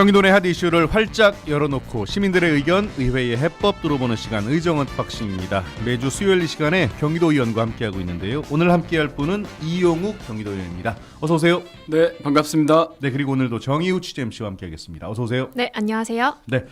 경기도 내 핫 이슈를 활짝 열어놓고 시민들의 의견, 의회의 해법 들어보는 시간 의정원 박싱입니다. 매주 수요일 이 시간에 경기도 의원과 함께하고 있는데요. 오늘 함께할 분은 이용욱 경기도 의원입니다. 어서 오세요. 네, 반갑습니다. 네 그리고 오늘도 정의우 취재 MC와 함께하겠습니다. 어서 오세요. 네, 안녕하세요. 네.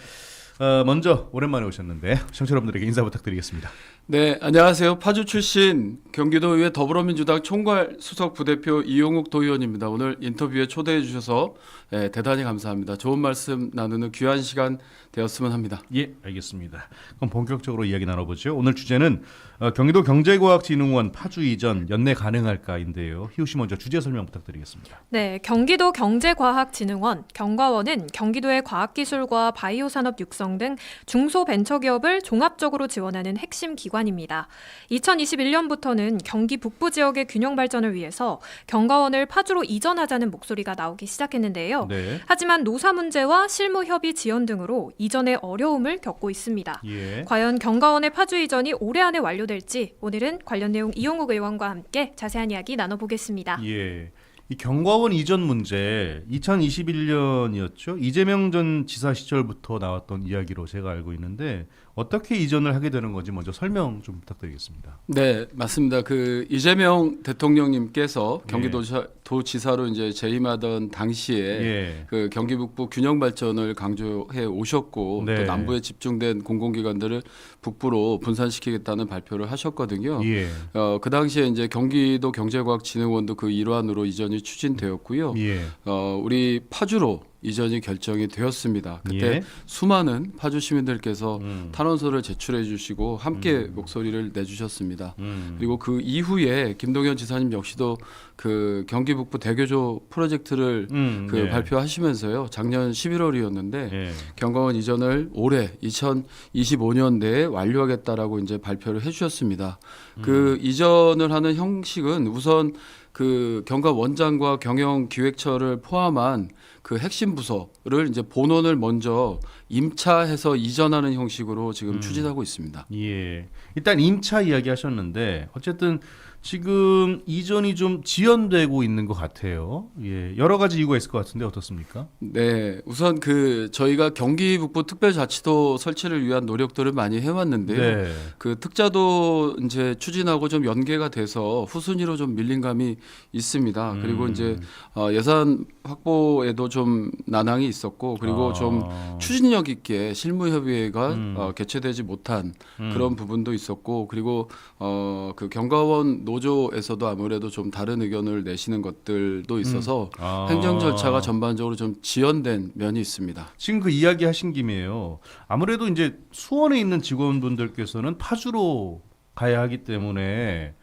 어, 먼저 오랜만에 오셨는데 청취자 여러분들에게 인사 부탁드리겠습니다. 네, 안녕하세요. 파주 출신 경기도의회 더불어민주당 총괄 수석 부대표 이용욱 도의원입니다. 오늘 인터뷰에 초대해 주셔서 예, 대단히 감사합니다. 좋은 말씀 나누는 귀한 시간 되었으면 합니다. 예, 알겠습니다. 그럼 본격적으로 이야기 나눠보죠. 오늘 주제는 어, 경기도 경제과학진흥원 파주 이전 연내 가능할까인데요. 희우 씨 먼저 주제 설명 부탁드리겠습니다. 네, 경기도 경제과학진흥원 경과원은 경기도의 과학기술과 바이오 산업 육성 등 중소벤처기업을 종합적으로 지원하는 핵심 기관 입니다. 2021년부터는 경기 북부 지역의 균형 발전을 위해서 경과원을 파주로 이전하자는 목소리가 나오기 시작했는데요. 네. 하지만 노사 문제와 실무 협의 지연 등으로 이전에 어려움을 겪고 있습니다. 예. 과연 경과원의 파주 이전이 올해 안에 완료될지 오늘은 관련 내용 이용욱 의원과 함께 자세한 이야기 나눠보겠습니다. 예. 이 경과원 이전 문제 2021년이었죠. 이재명 전 지사 시절부터 나왔던 이야기로 제가 알고 있는데 어떻게 이전을 하게 되는 건지 먼저 설명 좀 부탁드리겠습니다. 네, 맞습니다. 그 이재명 대통령님께서 예. 경기도지사로 이제 재임하던 당시에 예. 그 경기 북부 균형 발전을 강조해 오셨고 네. 또 남부에 집중된 공공기관들을 북부로 분산시키겠다는 발표를 하셨거든요. 예. 어, 그 당시에 이제 경기도 경제과학진흥원도 그 일환으로 이전이 추진되었고요. 예. 어, 우리 파주로 이전이 결정이 되었습니다. 그때 예. 수많은 파주 시민들께서 음. 탄원서를 제출해 주시고 함께 목소리를 내주셨습니다. 음. 그리고 그 이후에 김동연 지사님 역시도 그 경기 북부 대교조 프로젝트를 음, 그 예. 발표하시면서요. 작년 11월이었는데 예. 경과원 이전을 올해 2025년 내에 완료하겠다라고 이제 발표를 해주셨습니다. 그 음. 이전을 하는 형식은 우선 그 경과 원장과 경영 기획처를 포함한 그 핵심 부서를 이제 본원을 먼저 임차해서 이전하는 형식으로 지금 음. 추진하고 있습니다. 예. 일단 임차 이야기 하셨는데 어쨌든 지금 이전이 좀 지연되고 있는 것 같아요. 예. 여러 가지 이유가 있을 것 같은데 어떻습니까? 네, 우선 그 저희가 경기 북부 특별자치도 설치를 위한 노력들을 많이 해왔는데요. 네. 그 특자도 이제 추진하고 좀 연계가 돼서 후순위로 좀 밀린 감이 있습니다. 그리고 음. 이제 어, 예산 확보에도 좀 난항이 있었고 그리고 아. 좀 추진력 있게 실무협의회가 음. 어, 개최되지 못한 음. 그런 부분도 있었고 그리고 어, 그 경과원 노조에서도 아무래도 좀 다른 의견을 내시는 것들도 있어서 아. 행정 절차가 전반적으로 좀 지연된 면이 있습니다. 지금 그 이야기 하신 김에요. 아무래도 이제 수원에 있는 직원분들께서는 파주로 가야 하기 때문에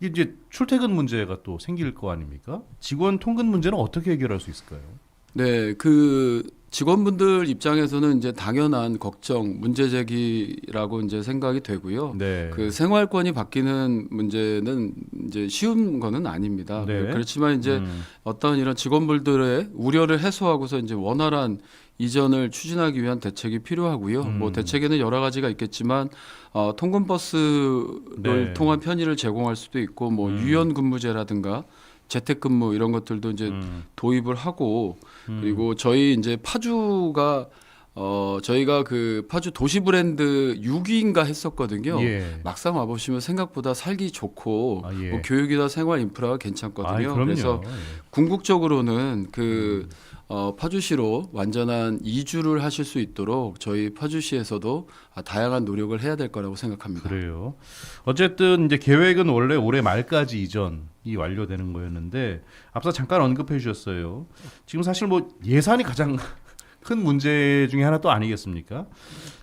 이제 출퇴근 문제가 또 생길 거 아닙니까? 직원 통근 문제는 어떻게 해결할 수 있을까요? 네, 그 직원분들 입장에서는 이제 당연한 걱정, 문제 제기라고 이제 생각이 되고요. 네. 그 생활권이 바뀌는 문제는 이제 쉬운 거는 아닙니다. 네. 그렇지만 이제 음. 어떤 이런 직원분들의 우려를 해소하고서 이제 원활한 이전을 추진하기 위한 대책이 필요하고요. 음. 뭐 대책에는 여러 가지가 있겠지만 어, 통근 버스를 네. 통한 편의를 제공할 수도 있고 뭐 음. 유연 근무제라든가 재택근무 이런 것들도 이제 음. 도입을 하고 음. 그리고 저희 이제 파주가 어 저희가 그 파주 도시 브랜드 6위인가 했었거든요. 예. 막상 와보시면 생각보다 살기 좋고 아, 예. 뭐 교육이나 생활 인프라가 괜찮거든요. 그럼요. 그래서 예. 궁극적으로는 그 어, 파주시로 완전한 이주를 하실 수 있도록 저희 파주시에서도 아, 다양한 노력을 해야 될 거라고 생각합니다. 그래요. 어쨌든 이제 계획은 원래 올해 말까지 이전이 완료되는 거였는데 앞서 잠깐 언급해 주셨어요. 지금 사실 뭐 예산이 가장 큰 문제 중에 하나 또 아니겠습니까?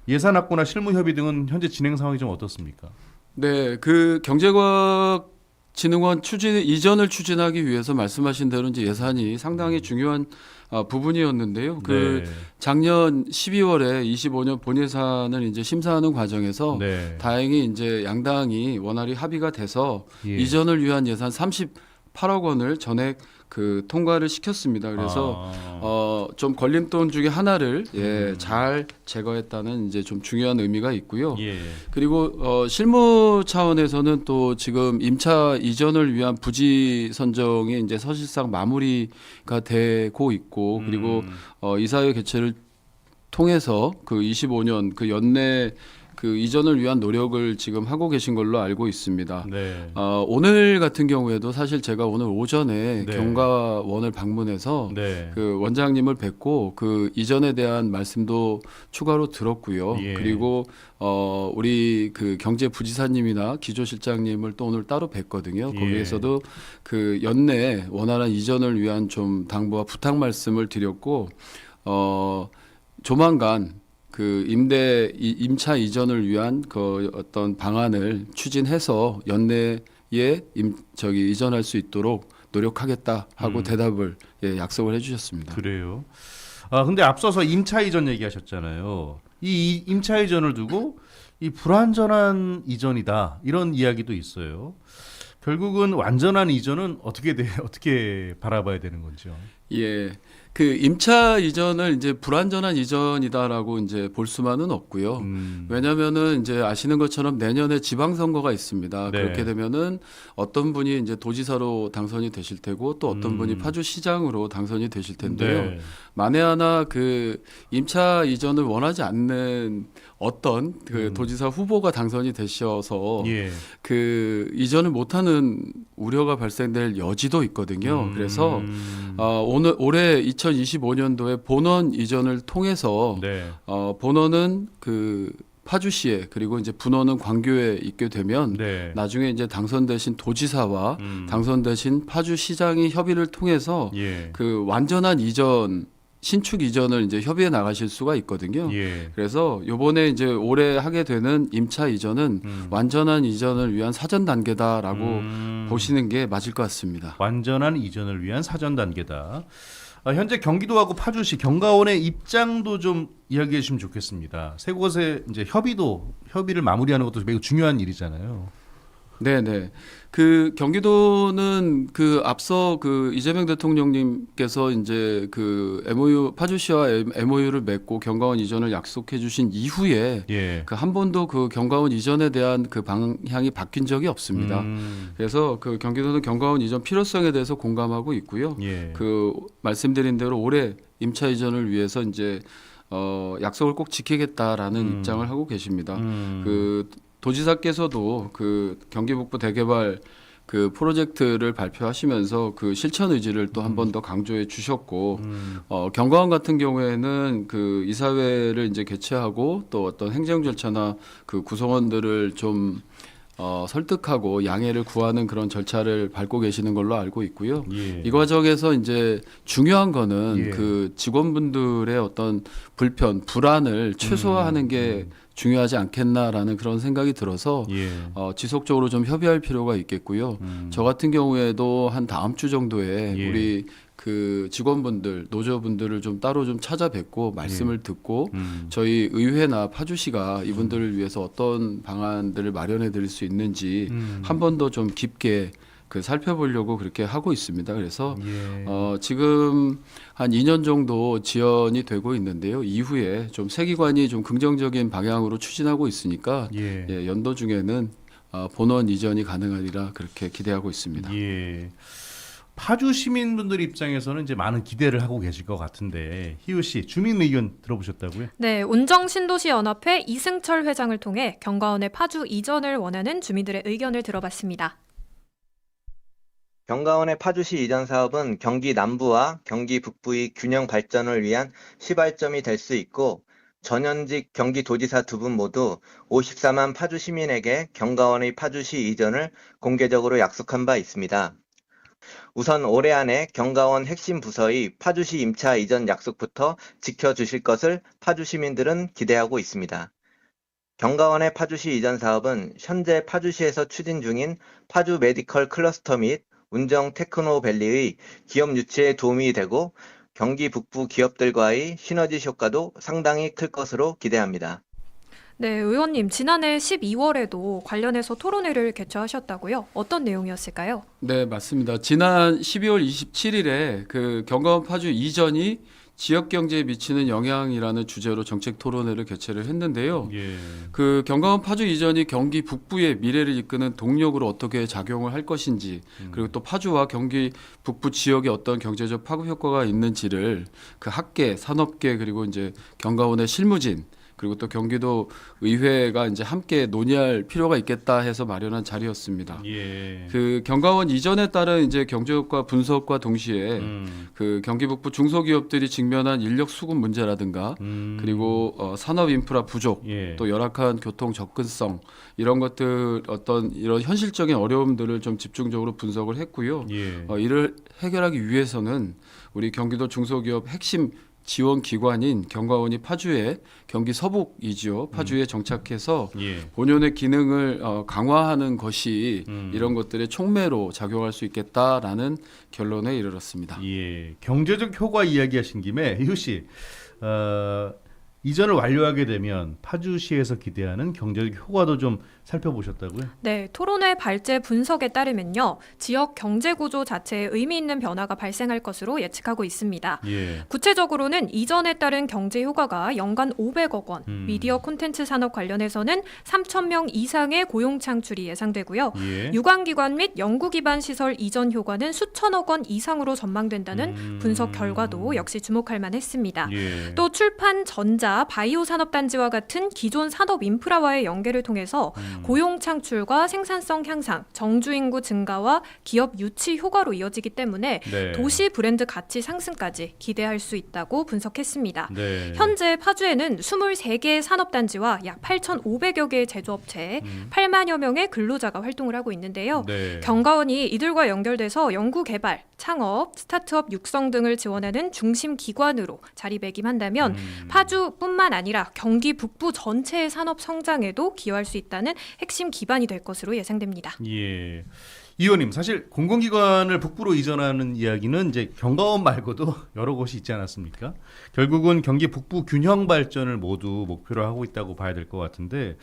예산 확보나 실무 협의 등은 현재 진행 상황이 좀 어떻습니까? 네, 그 경제과학 진흥원 추진 이전을 추진하기 위해서 말씀하신 대로 이제 예산이 상당히 중요한 아, 부분이었는데요. 그 네. 작년 12월에 25년 본 예산을 이제 심사하는 과정에서 네. 다행히 이제 양당이 원활히 합의가 돼서 예. 이전을 위한 예산 30 8억 원을 전액 그 통과를 시켰습니다. 그래서 아. 어, 좀 걸림돌 중에 하나를 예, 음. 잘 제거했다는 이제 좀 중요한 의미가 있고요. 예. 그리고 어, 실무 차원에서는 또 지금 임차 이전을 위한 부지 선정이 이제 사실상 마무리가 되고 있고 그리고 음. 어, 이사회 개최를 통해서 그 25년 그 연내 그 이전을 위한 노력을 지금 하고 계신 걸로 알고 있습니다. 네. 어, 오늘 같은 경우에도 사실 제가 오늘 오전에 네. 경과원을 방문해서 네. 그 원장님을 뵙고 그 이전에 대한 말씀도 추가로 들었고요. 예. 그리고 어 우리 그 경제부지사님이나 기조실장님을 또 오늘 따로 뵀거든요. 예. 거기에서도 그 연내 원활한 이전을 위한 좀 당부와 부탁 말씀을 드렸고 어 조만간 그 임대 이- 임차 이전을 위한 그 어떤 방안을 추진해서 연내에 임 저기 이전할 수 있도록 노력하겠다 하고 음. 대답을 예, 약속을 해주셨습니다. 그래요. 아 근데 앞서서 임차 이전 얘기하셨잖아요. 이 임차 이전을 두고 이 불완전한 이전이다 이런 이야기도 있어요. 결국은 완전한 이전은 어떻게 돼 어떻게 바라봐야 되는 건지요? 예. 그 임차 이전을 이제 불완전한 이전이다라고 이제 볼 수만은 없고요. 음. 왜냐면은 이제 아시는 것처럼 내년에 지방선거가 있습니다. 네. 그렇게 되면은 어떤 분이 이제 도지사로 당선이 되실 테고 또 어떤 음. 분이 파주시장으로 당선이 되실 텐데요. 네. 만에 하나 그 임차 이전을 원하지 않는 어떤 그 음. 도지사 후보가 당선이 되셔서 예. 그 이전을 못하는 우려가 발생될 여지도 있거든요. 음. 그래서 어, 오늘 올해 2025년도에 본원 이전을 통해서 네. 어, 본원은 그 파주시에 그리고 이제 분원은 광교에 있게 되면 네. 나중에 이제 당선되신 도지사와 음. 당선되신 파주시장이 협의를 통해서 예. 그 완전한 이전 신축 이전을 이제 협의해 나가실 수가 있거든요. 예. 그래서 요번에 이제 올해 하게 되는 임차 이전은 음. 완전한 이전을 위한 사전 단계다라고 음. 보시는 게 맞을 것 같습니다. 완전한 이전을 위한 사전 단계다. 아, 현재 경기도하고 파주시 경가원의 입장도 좀 이야기해 주시면 좋겠습니다. 세 곳의 이제 협의도 협의를 마무리하는 것도 매우 중요한 일이잖아요. 네, 네. 그 경기도는 그 앞서 그 이재명 대통령님께서 이제 그 MOU 파주시와 MOU를 맺고 경가원 이전을 약속해 주신 이후에 예. 그 한 번도 그 경가원 이전에 대한 그 방향이 바뀐 적이 없습니다. 음, 그래서 그 경기도는 경가원 이전 필요성에 대해서 공감하고 있고요. 예. 그 말씀드린 대로 올해 임차 이전을 위해서 이제 어 약속을 꼭 지키겠다라는 음. 입장을 하고 계십니다. 음, 그 도지사께서도 그 경기 북부 대개발 그 프로젝트를 발표하시면서 그 실천 의지를 또 한 번 더 강조해 주셨고 음, 어 경과원 같은 경우에는 그 이사회를 이제 개최하고 또 어떤 행정 절차나 그 구성원들을 좀 어, 설득하고 양해를 구하는 그런 절차를 밟고 계시는 걸로 알고 있고요. 예. 이 과정에서 이제 중요한 거는 예. 그 직원분들의 어떤 불편, 불안을 최소화하는 음, 게 음. 중요하지 않겠나라는 그런 생각이 들어서 예. 어, 지속적으로 좀 협의할 필요가 있겠고요. 음, 저 같은 경우에도 한 다음 주 정도에 예. 우리 그 직원분들, 노조분들을 좀 따로 좀 찾아뵙고 말씀을 듣고 음, 저희 의회나 파주시가 이분들을 위해서 어떤 방안들을 마련해 드릴 수 있는지 음, 한번 더 좀 깊게 그 살펴보려고 그렇게 하고 있습니다. 그래서 예. 어, 지금 한 2년 정도 지연이 되고 있는데요. 이후에 좀 세기관이 좀 긍정적인 방향으로 추진하고 있으니까 예. 예, 연도 중에는 어, 본원 이전이 가능하리라 그렇게 기대하고 있습니다. 예. 파주 시민분들 입장에서는 이제 많은 기대를 하고 계실 것 같은데 희우 씨 주민 의견 들어보셨다고요? 네, 운정신도시 연합회 이승철 회장을 통해 경과원의 파주 이전을 원하는 주민들의 의견을 들어봤습니다. 경가원의 파주시 이전 사업은 경기 남부와 경기 북부의 균형 발전을 위한 시발점이 될 수 있고 전현직 경기도지사 두 분 모두 54만 파주 시민에게 경가원의 파주시 이전을 공개적으로 약속한 바 있습니다. 우선 올해 안에 경가원 핵심 부서의 파주시 임차 이전 약속부터 지켜주실 것을 파주 시민들은 기대하고 있습니다. 경가원의 파주시 이전 사업은 현재 파주시에서 추진 중인 파주 메디컬 클러스터 및 운정 테크노밸리의 기업 유치에 도움이 되고 경기 북부 기업들과의 시너지 효과도 상당히 클 것으로 기대합니다. 네, 의원님 지난해 12월에도 관련해서 토론회를 개최하셨다고요? 어떤 내용이었을까요? 네, 맞습니다. 지난 12월 27일에 그 경가원 파주 이전이 지역 경제에 미치는 영향이라는 주제로 정책 토론회를 개최를 했는데요. 예. 그 경가원 파주 이전이 경기 북부의 미래를 이끄는 동력으로 어떻게 작용을 할 것인지 그리고 또 파주와 경기 북부 지역에 어떤 경제적 파급 효과가 있는지를 그 학계, 산업계 그리고 이제 경가원의 실무진 그리고 또 경기도 의회가 이제 함께 논의할 필요가 있겠다 해서 마련한 자리였습니다. 예. 그 경가원 이전에 따른 이제 경제효과 분석과 동시에 음. 그 경기 북부 중소기업들이 직면한 인력 수급 문제라든가 음. 그리고 어, 산업 인프라 부족 예. 또 열악한 교통 접근성 이런 것들 어떤 이런 현실적인 어려움들을 좀 집중적으로 분석을 했고요. 예. 어, 이를 해결하기 위해서는 우리 경기도 중소기업 핵심 지원 기관인 경과원이 파주에 경기 서북이지요. 파주에 정착해서 예. 본연의 기능을 어, 강화하는 것이 음. 이런 것들의 촉매로 작용할 수 있겠다라는 결론에 이르렀습니다. 예. 경제적 효과 이야기하신 김에 이후 씨 어, 이전을 완료하게 되면 파주시에서 기대하는 경제적 효과도 좀 살펴보셨다고요? 네, 토론회 발제 분석에 따르면요. 지역 경제 구조 자체에 의미 있는 변화가 발생할 것으로 예측하고 있습니다. 예. 구체적으로는 이전에 따른 경제 효과가 연간 500억 원, 음. 미디어 콘텐츠 산업 관련해서는 3천 명 이상의 고용 창출이 예상되고요. 예. 유관기관 및 연구 기반 시설 이전 효과는 수천억 원 이상으로 전망된다는 음. 분석 결과도 역시 주목할 만했습니다. 예. 또 출판, 전자, 바이오 산업 단지와 같은 기존 산업 인프라와의 연계를 통해서 음. 고용 창출과 생산성 향상, 정주 인구 증가와 기업 유치 효과로 이어지기 때문에 네. 도시 브랜드 가치 상승까지 기대할 수 있다고 분석했습니다. 네. 현재 파주에는 23개의 산업단지와 약 8,500여 개의 제조업체, 음. 8만여 명의 근로자가 활동을 하고 있는데요. 네. 경가원이 이들과 연결돼서 연구 개발, 창업, 스타트업 육성 등을 지원하는 중심 기관으로 자리매김한다면 음. 파주 뿐만 아니라 경기 북부 전체의 산업 성장에도 기여할 수 있다는 핵심 기반이 될 것으로 예상됩니다. 예. 이 의원님 사실 공공기관을 북부로 이전하는 이야기는 이제 경가원 말고도 여러 곳이 있지 않았습니까? 결국은 경기 북부 균형 발전을 모두 목표로 하고 있다고 봐야 될 것 같은데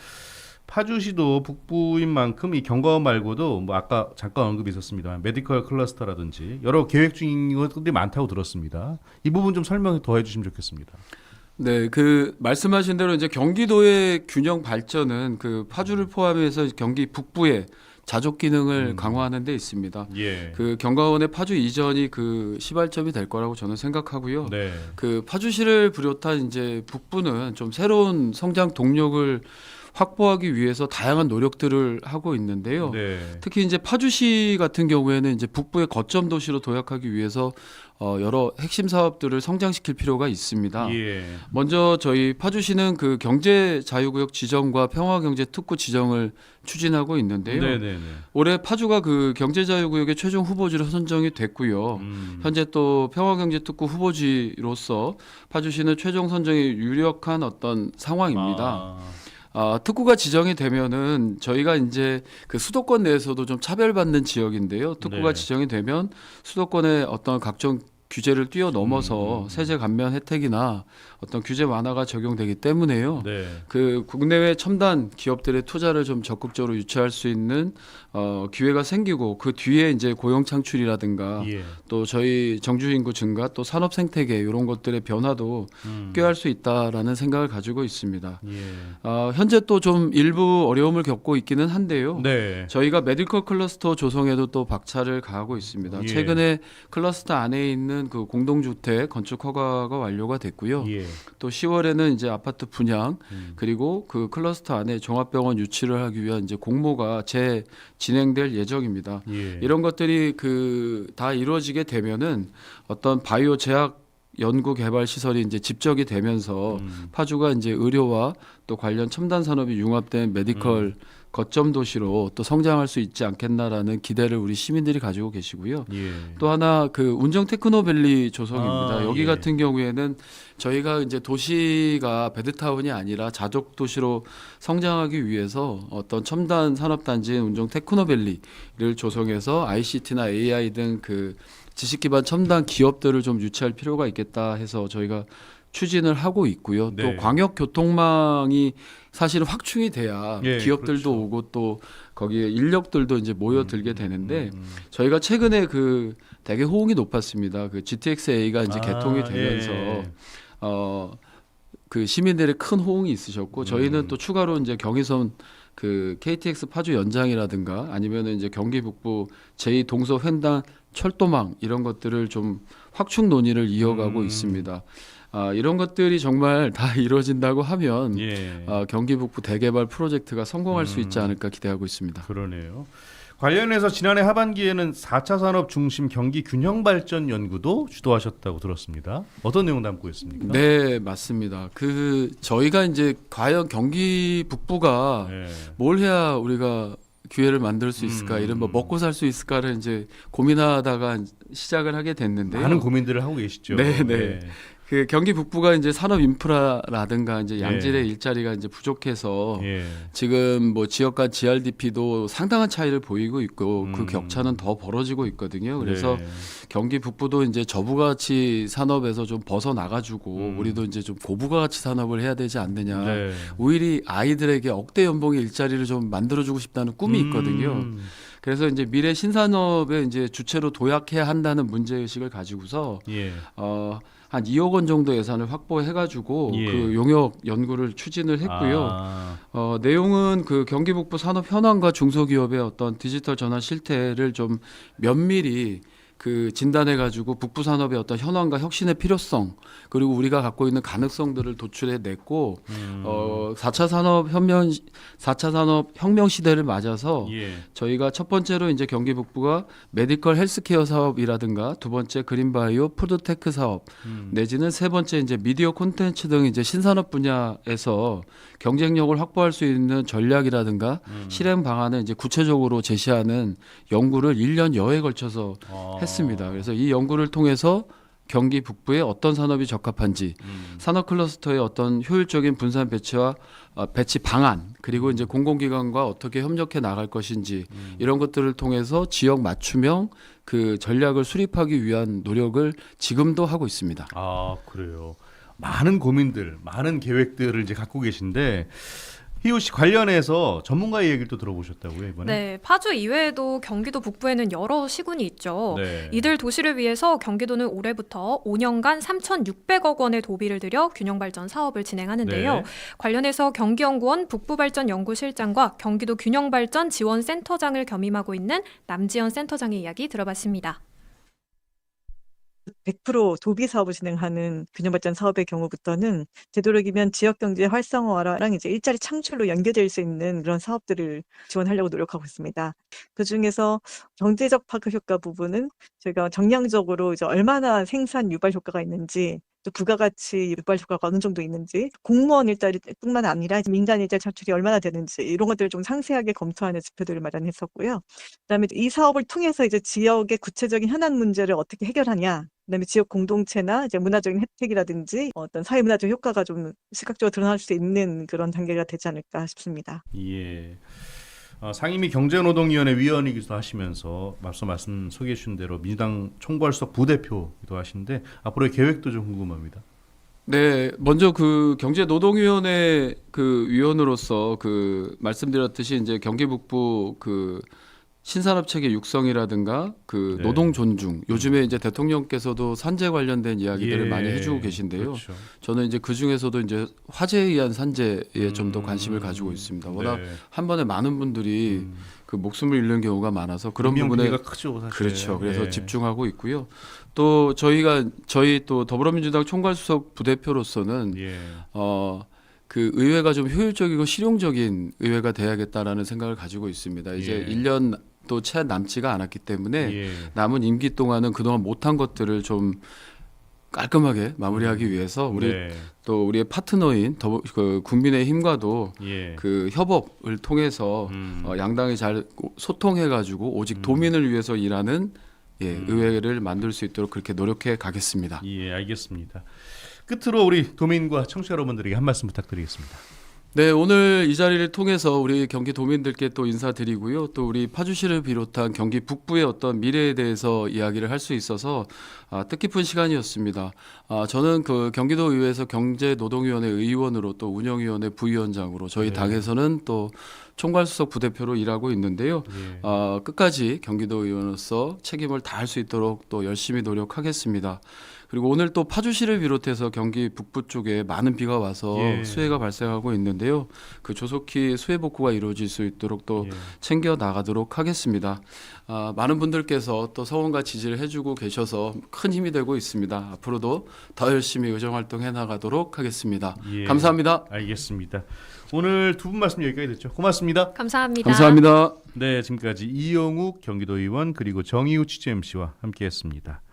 파주시도 북부인 만큼 이 경가원 말고도 뭐 아까 잠깐 언급이 있었습니다만 메디컬 클러스터라든지 여러 계획 중인 것들이 많다고 들었습니다. 이 부분 좀 설명 더 해주시면 좋겠습니다. 네, 그 말씀하신 대로 이제 경기도의 균형 발전은 그 파주를 포함해서 경기 북부의 자족 기능을 음. 강화하는 데 있습니다. 예. 그 경가원의 파주 이전이 그 시발점이 될 거라고 저는 생각하고요. 네. 그 파주시를 비롯한 이제 북부는 좀 새로운 성장 동력을 확보하기 위해서 다양한 노력들을 하고 있는데요. 네. 특히 이제 파주시 같은 경우에는 이제 북부의 거점 도시로 도약하기 위해서 어 여러 핵심 사업들을 성장시킬 필요가 있습니다. 예. 먼저 저희 파주시는 그 경제 자유구역 지정과 평화경제 특구 지정을 추진하고 있는데요. 네네네. 올해 파주가 그 경제 자유구역의 최종 후보지로 선정이 됐고요. 음. 현재 또 평화경제 특구 후보지로서 파주시는 최종 선정에 유력한 어떤 상황입니다. 아. 아, 특구가 지정이 되면은 저희가 이제 그 수도권 내에서도 좀 차별받는 지역인데요. 특구가 네. 지정이 되면 수도권의 어떤 각종 규제를 뛰어넘어서 음. 세제 감면 혜택이나 어떤 규제 완화가 적용되기 때문에요. 네. 그 국내외 첨단 기업들의 투자를 좀 적극적으로 유치할 수 있는 어, 기회가 생기고 그 뒤에 이제 고용 창출이라든가 예. 또 저희 정주 인구 증가 또 산업 생태계 이런 것들의 변화도 음. 꾀할 수 있다라는 생각을 가지고 있습니다. 예. 어, 현재 또 좀 일부 어려움을 겪고 있기는 한데요. 네. 저희가 메디컬 클러스터 조성에도 또 박차를 가하고 있습니다. 예. 최근에 클러스터 안에 있는 그 공동주택 건축 허가가 완료가 됐고요. 예. 또 10월에는 이제 아파트 분양 음. 그리고 그 클러스터 안에 종합병원 유치를 하기 위한 이제 공모가 재 진행될 예정입니다. 예. 이런 것들이 그 다 이루어지게 되면은 어떤 바이오 제약 연구 개발 시설이 이제 집적이 되면서 음. 파주가 이제 의료와 또 관련 첨단 산업이 융합된 메디컬 음. 거점 도시로 또 성장할 수 있지 않겠나라는 기대를 우리 시민들이 가지고 계시고요. 예. 또 하나 그 운정 테크노밸리 조성입니다. 아, 여기 예. 같은 경우에는 저희가 이제 도시가 베드타운이 아니라 자족 도시로 성장하기 위해서 어떤 첨단 산업 단지인 운정 테크노밸리를 조성해서 ICT나 AI 등그 지식 기반 첨단 기업들을 좀 유치할 필요가 있겠다 해서 저희가 추진을 하고 있고요. 네. 또 광역 교통망이 사실은 확충이 돼야 예, 기업들도 그렇죠. 오고 또 거기에 인력들도 이제 모여들게 되는데 음, 저희가 최근에 그 되게 호응이 높았습니다. 그 GTX-A가 이제 아, 개통이 되면서 예. 어그 시민들의 큰 호응이 있으셨고 저희는 음. 또 추가로 이제 경의선 그 KTX 파주 연장이라든가 아니면은 이제 경기 북부 제2 동서 횡단 철도망 이런 것들을 좀 확충 논의를 이어가고 음. 있습니다. 아 이런 것들이 정말 다 이루어진다고 하면 예. 아, 경기 북부 대개발 프로젝트가 성공할 수 있지 음. 않을까 기대하고 있습니다. 그러네요. 관련해서 지난해 하반기에는 4차 산업 중심 경기 균형 발전 연구도 주도하셨다고 들었습니다. 어떤 내용 담고 있습니까? 네, 맞습니다. 그 저희가 이제 과연 경기 북부가 네. 뭘 해야 우리가 기회를 만들 수 있을까 음. 이런 뭐 먹고 살 수 있을까를 이제 고민하다가 시작을 하게 됐는데요. 많은 고민들을 하고 계시죠. 네, 네. 그 경기 북부가 이제 산업 인프라라든가 이제 양질의 예. 일자리가 이제 부족해서 예. 지금 뭐 지역 간 GRDP도 상당한 차이를 보이고 있고 그 음. 격차는 더 벌어지고 있거든요. 그래서 네. 경기 북부도 이제 저부가치 산업에서 좀 벗어나가지고 음. 우리도 이제 좀 고부가치 산업을 해야 되지 않느냐. 네. 오히려 아이들에게 억대 연봉의 일자리를 좀 만들어주고 싶다는 꿈이 있거든요. 음. 그래서 이제 미래 신산업의 이제 주체로 도약해야 한다는 문제 의식을 가지고서 예. 어. 한 2억 원 정도 예산을 확보해가지고 예. 그 용역 연구를 추진을 했고요. 아, 어, 내용은 그 경기 북부 산업 현황과 중소기업의 어떤 디지털 전환 실태를 좀 면밀히 그 진단해 가지고 북부 산업의 어떤 현황과 혁신의 필요성 그리고 우리가 갖고 있는 가능성들을 도출해 냈고 음. 어 4차 산업 혁명 4차 산업 혁명 시대를 맞아서 예. 저희가 첫 번째로 이제 경기 북부가 메디컬 헬스케어 사업이라든가 두 번째 그린 바이오 푸드테크 사업 음. 내지는 세 번째 이제 미디어 콘텐츠 등 이제 신산업 분야에서 경쟁력을 확보할 수 있는 전략이라든가 음. 실행 방안을 이제 구체적으로 제시하는 연구를 1년 여에 걸쳐서 아. 했습니다. 그래서 이 연구를 통해서 경기 북부에 어떤 산업이 적합한지 음. 산업 클러스터의 어떤 효율적인 분산 배치와 어, 배치 방안 그리고 이제 공공기관과 어떻게 협력해 나갈 것인지 음. 이런 것들을 통해서 지역 맞춤형 그 전략을 수립하기 위한 노력을 지금도 하고 있습니다. 아 그래요. 많은 고민들, 많은 계획들을 이제 갖고 계신데 희우 씨 관련해서 전문가의 얘기를 또 들어보셨다고요 이번에? 네, 파주 이외에도 경기도 북부에는 여러 시군이 있죠. 네. 이들 도시를 위해서 경기도는 올해부터 5년간 3,600억 원의 도비를 들여 균형 발전 사업을 진행하는데요. 네. 관련해서 경기연구원 북부발전연구실장과 경기도 균형발전 지원센터장을 겸임하고 있는 남지연 센터장의 이야기 들어봤습니다. 100% 도비 사업을 진행하는 균형 발전 사업의 경우부터는 되도록이면 지역 경제 활성화랑 이제 일자리 창출로 연계될 수 있는 그런 사업들을 지원하려고 노력하고 있습니다. 그 중에서 경제적 파급 효과 부분은 저희가 정량적으로 이제 얼마나 생산 유발 효과가 있는지 또 부가가치 유발 효과가 어느 정도 있는지 공무원 일자리뿐만 아니라 민간 일자리 창출이 얼마나 되는지 이런 것들을 좀 상세하게 검토하는 지표들을 마련했었고요. 그다음에 이 사업을 통해서 이제 지역의 구체적인 현안 문제를 어떻게 해결하냐 그다음에 지역 공동체나 이제 문화적인 혜택이라든지 어떤 사회문화적 효과가 좀 시각적으로 드러날 수 있는 그런 단계가 되지 않을까 싶습니다. 예. 어, 상임위 경제노동위원회 위원이기도 하시면서 앞서 말씀 소개해 주신 대로 민주당 총괄수석 부대표기도 하신데 앞으로의 계획도 좀 궁금합니다. 네, 먼저 그 경제노동위원회 그 위원으로서 그 말씀드렸듯이 이제 경기 북부 그 신산업 체계 육성이라든가 그 네. 노동 존중 요즘에 이제 대통령께서도 산재 관련된 이야기들을 예. 많이 해주고 계신데요. 그렇죠. 저는 이제 그 중에서도 이제 화재에 의한 산재에 좀더 음. 관심을 가지고 있습니다. 워낙 네. 한 번에 많은 분들이 음. 그 목숨을 잃는 경우가 많아서 그런 부분에 크죠, 사실. 그렇죠. 그래서 예. 집중하고 있고요. 또 저희가 저희 또 더불어민주당 총괄수석 부대표로서는 예. 어, 그 의회가 좀 효율적이고 실용적인 의회가 돼야겠다라는 생각을 가지고 있습니다. 이제 예. 1년 또 채 남지가 않았기 때문에 예. 남은 임기 동안은 그동안 못한 것들을 좀 깔끔하게 마무리하기 위해서 우리 네. 또 우리의 파트너인 더, 그 국민의힘과도 예. 그 협업을 통해서 음. 어, 양당이 잘 소통해가지고 오직 음. 도민을 위해서 일하는 예, 음. 의회를 만들 수 있도록 그렇게 노력해 가겠습니다. 예, 알겠습니다. 끝으로 우리 도민과 청취자 여러분들에게 한 말씀 부탁드리겠습니다. 네, 오늘 이 자리를 통해서 우리 경기 도민들께 또 인사드리고요. 또 우리 파주시를 비롯한 경기 북부의 어떤 미래에 대해서 이야기를 할 수 있어서 아, 뜻깊은 시간이었습니다. 아, 저는 그 경기도 의회에서 경제노동위원회 의원으로 또 운영위원회 부위원장으로 저희 네. 당에서는 또 총괄수석 부대표로 일하고 있는데요. 예. 어, 끝까지 경기도 의원으로서 책임을 다할 수 있도록 또 열심히 노력하겠습니다. 그리고 오늘 또 파주시를 비롯해서 경기 북부 쪽에 많은 비가 와서 예. 수해가 발생하고 있는데요. 그 조속히 수해 복구가 이루어질 수 있도록 또 예. 챙겨 나가도록 하겠습니다. 아, 많은 분들께서 또 서원과 지지를 해주고 계셔서 큰 힘이 되고 있습니다. 앞으로도 더 열심히 의정 활동해 나가도록 하겠습니다. 예. 감사합니다. 알겠습니다. 오늘 두 분 말씀 여기까지 듣죠. 고맙습니다. 감사합니다. 감사합니다. 네, 지금까지 이영욱 경기도 의원 그리고 정의우 취재 MC와 함께했습니다.